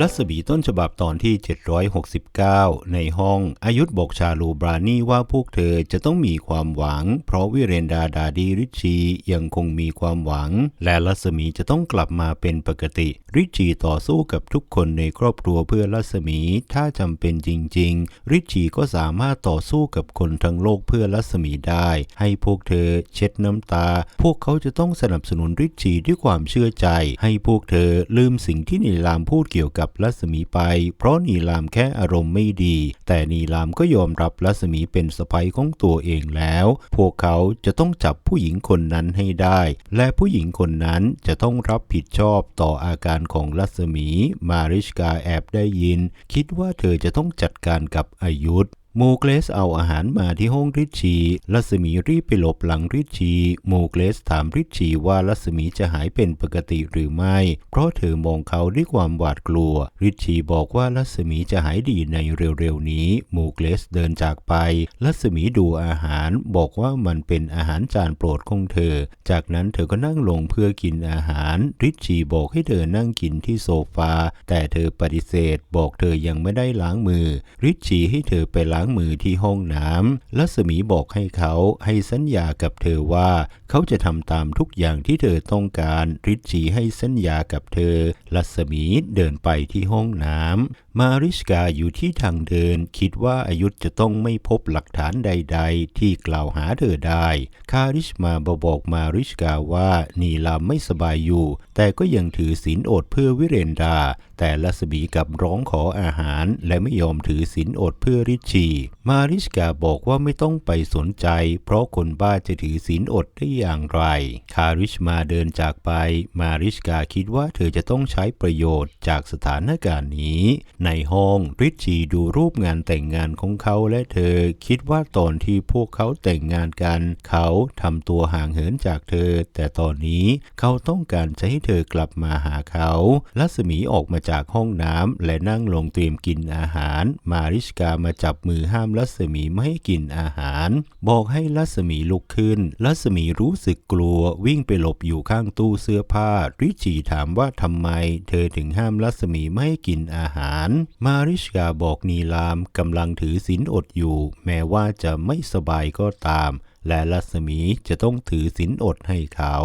รัศมีต้นฉบับตอนที่ 769 ในห้องอายุธบอกชาลูบรานี่ว่าพวกเธอจะต้องมีความหวัง เพราะวิเรนดาดาดีริชียังคงมีความหวัง และรัศมีจะต้องกลับมาเป็นปกติ ริชีต่อสู้กับทุกคนในครอบครัวเพื่อรัศมี ถ้าจำเป็นจริง ๆ ริชชีก็สามารถต่อสู้กับคนทั้งโลกเพื่อรัศมีได้ ให้พวกเธอเช็ดน้ำตา พวกเขาจะต้องสนับสนุนริชชีด้วยความเชื่อใจ ให้พวกเธอลืมสิ่งที่นิลามพูดเกี่ยวกับรัศมีไป เพราะนีลามแค่อารมณ์ไม่ดี แต่นีลามก็ยอมรับรัศมีเป็นสะพ้ยของตัวเองแล้ว พวกเขาจะต้องจับผู้หญิงคนนั้นให้ได้ และผู้หญิงคนนั้นจะต้องรับผิดชอบต่ออาการของรัศมี มาริชกาแอบได้ยิน คิดว่าเธอจะต้องจัดการกับอายุธ โมเกลสเอาอาหารมาที่ห้องริชชีรัศมีรีบไปหลบหลังริชชีโมเกลสถามริชชีว่ารัศมีจะหายเป็นปกติหรือไม่ เพราะเธอมองเขาด้วยความหวาดกลัว ริชชีบอกว่ารัศมีจะหายดีในเร็วๆนี้ โมเกลสเดินจากไปรัศมีดูอาหารบอกว่ามันเป็นอาหารจานโปรดของเธอ จากนั้นเธอก็นั่งลงเพื่อกินอาหาร ริชชีบอกให้เธอนั่งกินที่โซฟา แต่เธอปฏิเสธ บอกเธอยังไม่ได้ล้างมือ ริชชีให้เธอไปล้างมือที่ห้องน้ำรัศมีบอกให้เขาให้สัญญากับเธอว่า เขาจะทำตามทุกอย่างที่เธอต้องการริชชีให้สัญญากับเธอรัศมีเดินไปที่ห้องน้ำมาริชกาอยู่ที่ทางเดิน คิดว่าอายุธจะต้องไม่พบหลักฐานใด ๆ ที่กล่าวหาเธอได้ คาริชมาบอกมาริชกาว่านีลามไม่สบายอยู่ แต่ก็ยังถือศีลอดเพื่อวิเรนดา แต่รัศมีกับร้องขออาหาร และไม่ยอมถือศีลอดเพื่อริชชีมาริชกาบอกว่าไม่ต้องไปสนใจ เพราะคนบ้าจะถือศีลอดได้อย่างไร คาริชมาเดินจากไป มาริชกาคิดว่าเธอจะต้องใช้ประโยชน์จากสถานการณ์นี้ ในห้องริชชีดูรูปงานแต่งงานของเขาและเธอ คิดว่าตอนที่พวกเขาแต่งงานกัน เขาทำตัวห่างเหินจากเธอ แต่ตอนนี้เขาต้องการจะให้เธอกลับมาหาเขารัศมีออกมาจากจากห้องน้ำและนั่งลงเตรียมกินอาหาร มาริชกามาจับมือห้ามรัศมีไม่ให้กินอาหาร บอกให้รัศมีลุกขึ้นรัศมีรู้สึกกลัววิ่งไปหลบอยู่ข้างตู้เสื้อผ้า ริชชีถามว่าทำไม เธอถึงห้ามรัศมีไม่ให้กินอาหาร มาริชกาบอกนีลามกำลังถือศีลอดอยู่ แม้ว่าจะไม่สบายก็ตาม และรัศมีจะต้องถือศีลอดให้เขา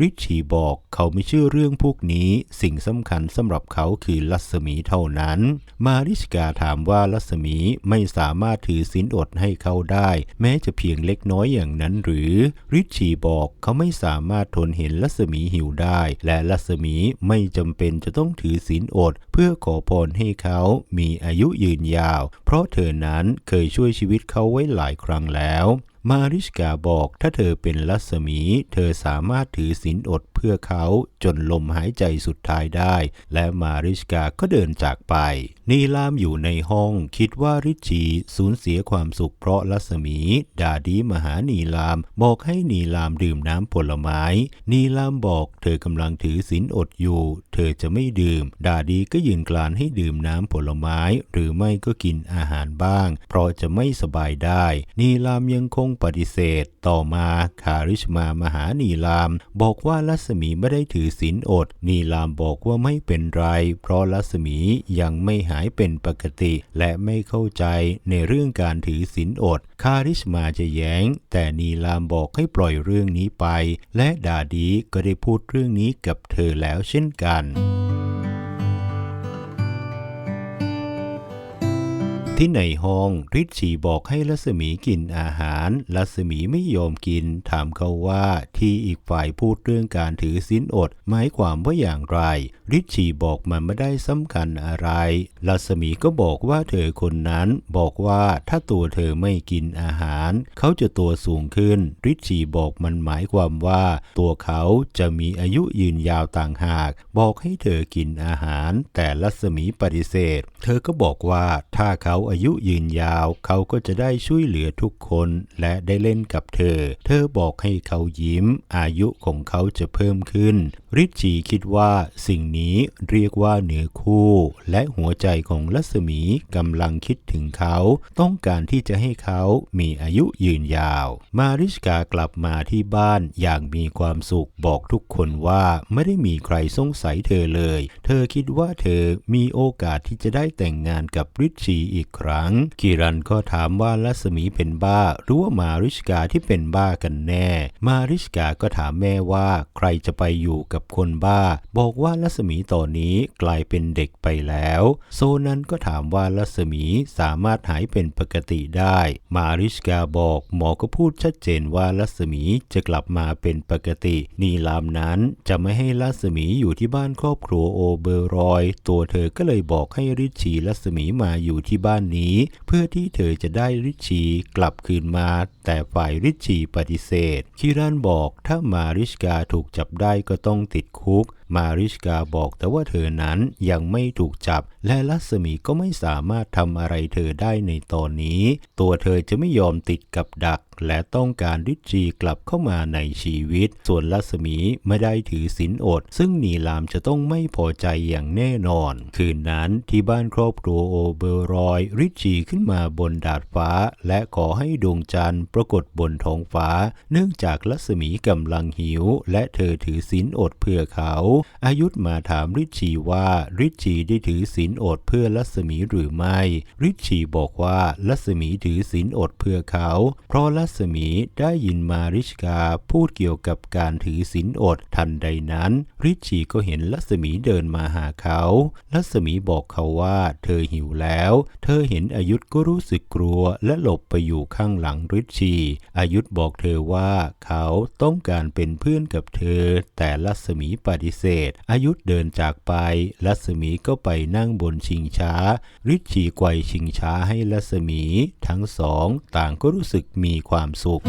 ริชชีบอกเขาไม่เชื่อเรื่องพวกนี้ สิ่งสำคัญสำหรับเขาคือรัศมีเท่านั้น มาริชกาถามว่ารัศมีไม่สามารถถือศีลอดให้เขาได้ แม้จะเพียงเล็กน้อยอย่างนั้นหรือ ริชชีบอกเขาไม่สามารถทนเห็นรัศมีหิวได้ และรัศมีไม่จำเป็นจะต้องถือศีลอด เพื่อขอพรให้เขามีอายุยืนยาว เพราะเธอนั้นเคยช่วยชีวิตเขาไว้หลายครั้งแล้ว มาริชกาบอกถ้าเธอเป็นรัศมี เธอสามารถถือศีลอดเพื่อเขาจนลมหายใจสุดท้ายได้ และมาริชกาก็เดินจากไป นีลามอยู่ในห้องคิดว่าริชีสูญเสียความสุขเพราะรัศมี ดาดีมหานีลามบอกให้นีลามดื่มน้ำผลไม้ นีลามบอกเธอกำลังถือศีลอดอยู่ เธอจะไม่ดื่ม ดาดีก็ยืนกลานให้ดื่มน้ำผลไม้ หรือไม่ก็กินอาหารบ้าง เพราะจะไม่สบายได้ นีลามยังคงปฏิเสธ ต่อมาคาริชมามหานีลาม บอกว่ารัศมีไม่ได้ถือศีลอด นีลามบอกว่าไม่เป็นไร เพราะรัศมียังไม่หายเป็นปกติ และไม่เข้าใจในเรื่องการถือศีลอด คาริชมาจะแย้ง แต่นีลามบอกให้ปล่อยเรื่องนี้ไป และดาดีก็ได้พูดเรื่องนี้กับเธอแล้วเช่นกัน ที่ในห้องริชชีบอกให้ลัศมีกินอาหาร ลัศมีไม่ยอมกิน ถามเขาว่าที่อีกฝ่ายพูดเรื่องการถือศีลอดหมายความว่าอย่างไรริชชีบอกมันไม่ได้สำคัญอะไรรัศมีก็บอกว่าเธอคนนั้นบอกว่าถ้าตัวเธอไม่กินอาหาร เขาจะตัวสูงขึ้น ริชชีบอกมันหมายความว่า ตัวเขาจะมีอายุยืนยาวต่างหาก บอกให้เธอกินอาหาร แต่รัศมีปฏิเสธ เธอก็บอกว่าถ้าเขาอายุยืนยาว เขาก็จะได้ช่วยเหลือทุกคนและได้เล่นกับเธอ เธอบอกให้เขายิ้ม อายุของเขาจะเพิ่มขึ้น ริชชีคิดว่าสิ่งนี้เรียกว่าเหนือคู่ และหัวใจของรัศมีกำลังคิดถึงเขา ต้องการที่จะให้เขามีอายุยืนยาว มาริชกากลับมาที่บ้านอย่างมีความสุขบอกทุกคนว่าไม่ได้มีใครสงสัยเธอเลย เธอคิดว่าเธอมีโอกาสที่จะได้แต่งงานกับริชีอีกครั้ง กิรันก็ถามว่ารัศมีเป็นบ้าหรือว่ามาริชกาที่เป็นบ้ากันแน่ มาริชกาก็ถามแม่ว่าใครจะไปอยู่กับคนบ้า บอกว่ารัศมีตอนนี้กลายเป็นเด็กไปแล้ว โซนั้นก็ถามว่ารัศมีสามารถหายเป็นปกติได้ มาริชกาบอกหมอก็พูดชัดเจนว่ารัศมีจะกลับมาเป็นปกติ นีลามนั้นจะไม่ให้รัศมีอยู่ที่บ้านครอบครัวโอเบอรอย ตัวเธอก็เลยบอกให้ริชีรัศมีมาอยู่ที่บ้านนี้ เพื่อที่เธอจะได้ริชีกลับคืนมา แต่ฝ่ายริชชีปฏิเสธ คิรันบอกถ้ามาริชกาถูกจับได้ก็ต้องติดคุกมาริชกาบอกแต่ว่าเธอนั้นยังไม่ถูกจับ และลัศมีก็ไม่สามารถทำอะไรเธอได้ในตอนนี้ ตัวเธอจะไม่ยอมติดกับดักและต้องการริชชีกลับเข้ามาในชีวิต ส่วนรัศมีไม่ได้ถือศีลอด ซึ่งนีลามจะต้องไม่พอใจอย่างแน่นอน คืนนั้นที่บ้านครอบครัวโอเบอร์รอย ริชชีขึ้นมาบนดาดฟ้า และขอให้ดวงจันทร์ปรากฏบนท้องฟ้า เนื่องจากรัศมีกำลังหิว และเธอถือศีลอดเพื่อเขา อายุธมาถามริชชีว่าริชชีได้ถือศีลอดเพื่อรัศมีหรือไม่ ริชชีบอกว่ารัศมีถือศีลอดเพื่อเขา เพราะรัศมีได้ยินมาริชกาพูดเกี่ยวกับการถือศีลอดทันใดนั้น ริชีก็เห็นรัศมีเดินมาหาเขารัศมีบอกเขาว่าเธอหิวแล้ว เธอเห็นอายุธก็รู้สึกกลัวและหลบไปอยู่ข้างหลังริชีอายุธบอกเธอว่าเขาต้องการเป็นเพื่อนกับเธอ แต่รัศมีปฏิเสธ อายุธเดินจากไปรัศมีก็ไปนั่งบนชิงช้า ริชีไกวชิงช้าให้รัศมี ทั้งสองต่างก็รู้สึกมีความสุข